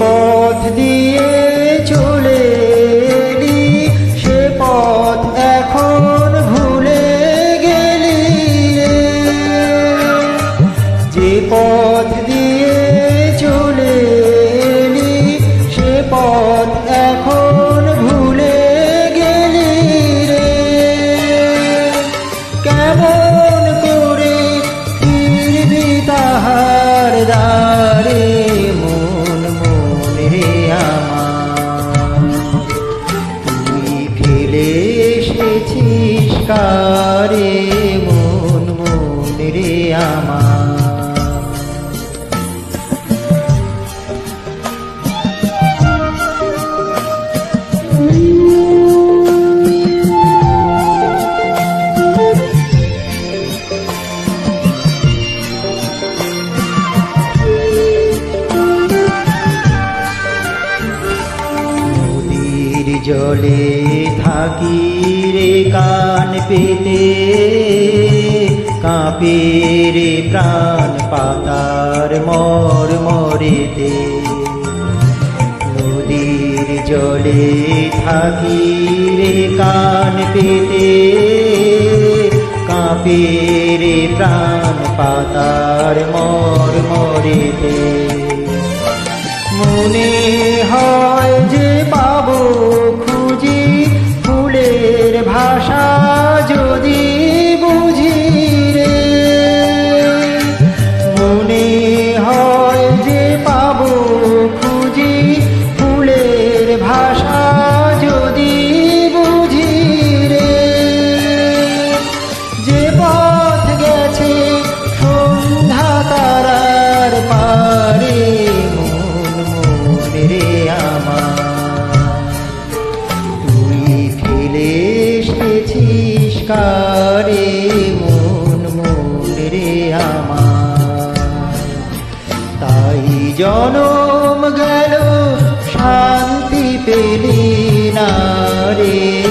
পথ দিয়ে চলে এলি, সে পথ এখন ভুলে গেলি। যে পথ দিয়ে চলে সে পথ জলে থাকি রে কান পেতে। কাঁপে রে প্রাণ পাতার মর মরেতে। নদীর জলে থাকি রে কান পেতে। কাঁপে রে প্রাণ পাতার মর মরেতে। মনে হয় যে পাবো এসেছিস মন মন রে আমার। তাই জনম গেল শান্তি পেলি না রে।